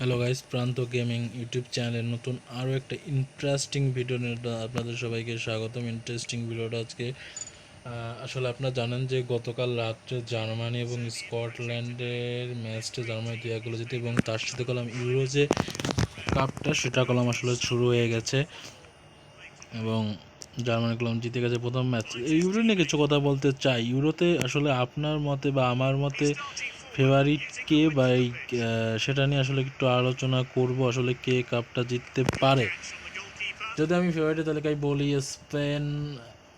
Hello guys Pranto gaming YouTube চ্যানেলের নতুন আরও একটা ইন্টারেস্টিং ভিডিও আপনাদের সবাইকে স্বাগতম। ইন্টারেস্টিং ভিডিওটা আজকে আসলে আপনারা জানেন যে গতকাল রাত্রে জার্মানি এবং স্কটল্যান্ডের ম্যাচটা জার্মানি দুই এক গোলে জিতে এবং তার সাথে কলাম ইউরো যে কাপটা সেটা কলাম আসলে শুরু হয়ে গেছে। এবং জার্মানি কলম জিতে গেছে প্রথম ম্যাচ ইউরো নিয়ে কিছু কথা বলতে চাই। ইউরোতে আসলে আপনার মতে বা আমার মতে ফেভারিট কে বা এই সেটা নিয়ে আসলে একটু আলোচনা করব, আসলে কে কাপটা জিততে পারে। যদি আমি ফেভারিটের তালিকায় বলি স্পেন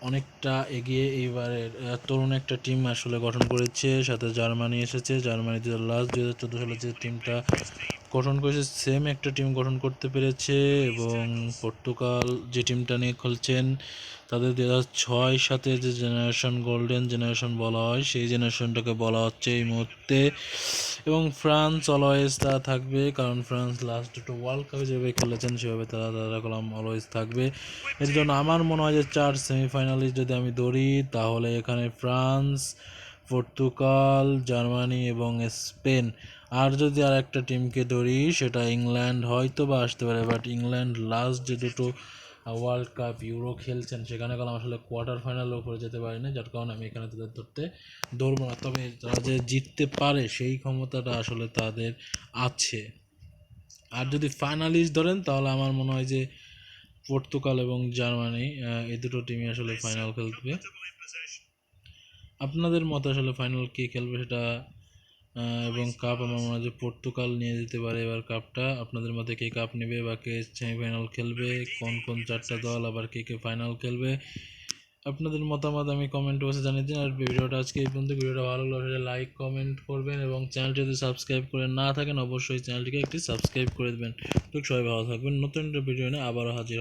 অনেকটা এগিয়ে এইবারের তরুণ একটা টিম আসলে গঠন করেছে, সাথে জার্মানি এসেছে জার্মানি দু লাস্ট দু হাজার চোদ্দ সালে যে টিমটা গঠন করেছে সেম একটা টিম গঠন করতে পেরেছে এবং পর্তুগাল যে টিমটা নিয়ে খেলছেন, তাদের দু হাজার ছয় সাথে যে জেনারেশন গোল্ডেন জেনারেশন বলা হয়, সেই জেনারেশনটাকে বলা হচ্ছে এই মুহূর্তে। এবং ফ্রান্স অলওয়েজ তারা থাকবে, কারণ ফ্রান্স লাস্ট দুটো ওয়ার্ল্ড কাপে যেভাবে খেলেছেন, সেভাবে তারা তারা কলাম অলওয়েজ থাকবে। এর জন্য আমার মনে হয় যে চার সেমিফাইনালিস্ট যদি আমি ধরি, তাহলে এখানে ফ্রান্স, পর্তুগাল, জার্মানি এবং স্পেন। আর যদি আর একটা টিমকে ধরি, সেটা ইংল্যান্ড হয়তো বা আসতে পারে বাট ইংল্যান্ড লাস্ট যে দুটো ওয়ার্ল্ড কাপ, ইউরো খেলছেন, সেখানে কলাম আসলে কোয়ার্টার ফাইনালের উপরে যেতে পারি না যার কারণে আমি এখানে তাদের ধরতে ধরবো না। তবে তারা যে জিততে পারে, সেই ক্ষমতাটা আসলে তাদের আছে। আর যদি ফাইনালিস্ট ধরেন, তাহলে আমার মনে হয় যে পর্তুগাল এবং জার্মানি এই দুটো টিমই আসলে ফাইনাল খেলবে। আপনাদের মতে আসলে ফাইনাল কে খেলবে সেটা এবং কাপ আমার মনে হয় পর্তুগাল নিয়ে যেতে পারে। এবার কাপটা আপনাদের মতে কে কাপ নেবে বা কে সেমিফাইনাল খেলবে, কোন কোন চারটা দল আবার কে কে ফাইনাল খেলবে, আপনাদের মতামত আমি কমেন্ট বক্সে জানিয়ে দিন। আর ভিডিওটা আজকে এই পর্যন্ত। ভিডিওটা ভালো লাগলে লাইক কমেন্ট করবেন এবং চ্যানেলটি যদি সাবস্ক্রাইব করে না থাকেন, অবশ্যই চ্যানেলটিকে একটি সাবস্ক্রাইব করে দেবেন। তো সবাই ভালো থাকবেন। নতুন একটা ভিডিও নিয়ে আবারও হাজির।